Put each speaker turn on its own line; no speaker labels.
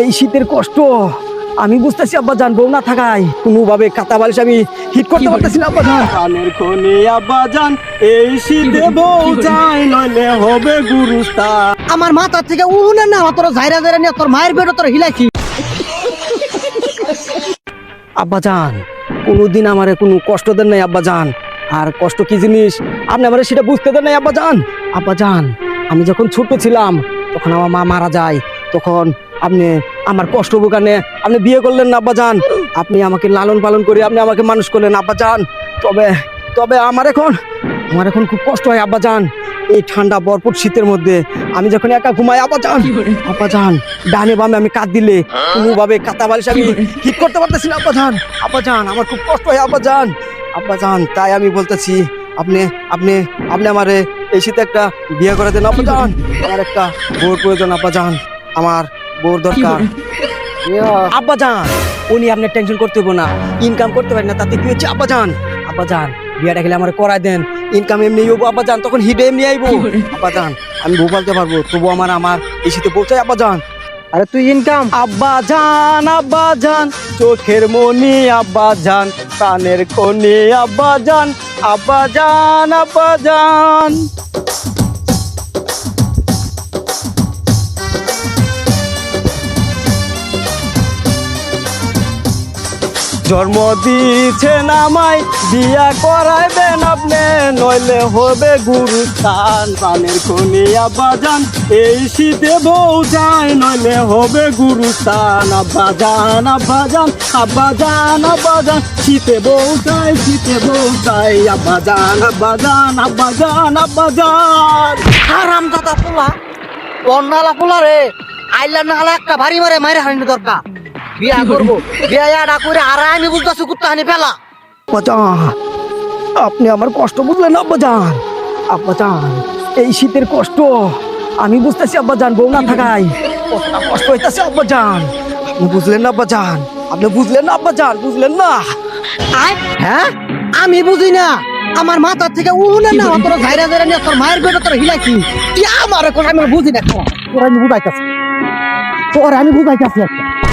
এই শীতের কষ্ট। আমি বুঝতেছি আব্বা জান বউ না থাকায়। কোনোভাবে কাতা বালিশ আমি হিট করতে পারতেছি না আব্বা জান
কানের খনি আব্বা জান এই শীতে বউ চাই নইলে হবে গুরুস্তা।
আমার মাথা থেকে উহুনের না তোর ঝাইরা ঝাইরা নিয়ে তোর মায়ের বেটা তোর হিলাইছি
আব্বা জান কোনোদিন আমারে কোনো কষ্ট দেন নাই আব্বা জান আর কষ্ট কি জিনিস? আপনি আমারে সেটা বুঝতে দেন নাই আব্বা জান আব্বা জান আমি যখন ছোট ছিলাম তখন আমার মা মারা যায়। তখন আপনি আমার কষ্ট বোকানে আপনি বিয়ে করলেন না আব্বা জান আপনি আমাকে লালন পালন করে আপনি আমাকে মানুষ করলেন আব্বা জান তবে তবে আমার এখন আমার এখন খুব কষ্ট হয় আব্বা জান এই ঠান্ডা ভরপুর শীতের মধ্যে আমি যখন একা ঘুমাই আব্বা জান আব্বা জান ডানে বামে আমি কাঁদ দিলে কোনোভাবে কাতা বালিশ আমি ঠিক করতে পারতেছি না আব্বা জান আব্বা জান আমার খুব কষ্ট হয় আব্বা জান আব্বা জান তাই আমি বলতেছি আপনি আপনি আপনি আমারে এই শীতে একটা বিয়ে করে দেন আব্বা জান আমার একটা বউর প্রয়োজন আব্বা জান আমার বউর দরকার আব্বা জান উনি আপনার টেনশন করতে হব না ইনকাম করতে পারেন না তাতে কি হচ্ছে আব্বা জান আব্বা জান বিয়েটা খেলে আমার করাই দেন ইনকাম এমনি হব আব্বা জান তখন হিটে এমনি আইবো আব্বা জান আমি বউ পালতে পারব তবু আমার আমার এই শীতে পৌঁছায় আব্বা জান
আরে তুই ইনকাম
আব্বা জান আব্বা জান চোখের মনি আব্বা জান কানের খনি আব্বা জান আব্বা জান আব্বা জান জন্ম দিয়েছেন আমায় বিয়া করাইবেন আপনি, নইলে হবে গুরুস্থান
কানের খনি আব্বা জান এই শীতে বউ চাই নইলে হবে গুরুস্থান। আব্বা জান আব্বা জান আব্বা জান আব্বা জান শীতে বউ চাই শীতে বউ চাই আব্বা জান আব্বা জান আব্বা জান আব্বা জান
হারাম দাদা পোলা অন্নালা পোলা রে, আইলা না হালা একটা ভারী মারে মাইরে হারিনি দরকার। বিয়া করব। বিয়া ইয়াডা করে আর আমি বুঝতেছি কুত্তা হানি ফেলা।
আব্বাজান আপনি আমার কষ্ট বুঝলেন না আব্বাজান? আব্বাজান এই শীতের কষ্ট আমি বুঝতেছি আব্বাজান বউ না কতটা কষ্ট হইতাছে আব্বাজান? আপনি বুঝলেন না আব্বাজান? আপনি বুঝলেন না আব্বাজান? বুঝলেন না?
হ্যাঁ? আমি বুঝি না। আমার মাথা থেকে উহুনের না তোর ঝাইরা ঝাইরা নিয়ে তোর মায়ের বেটা তোর হিলাইছি। কি আমার এখন আমি বুঝি না। তোর আমি বুঝাইতাছি। তোর আমি বুঝাইতাছি একটা।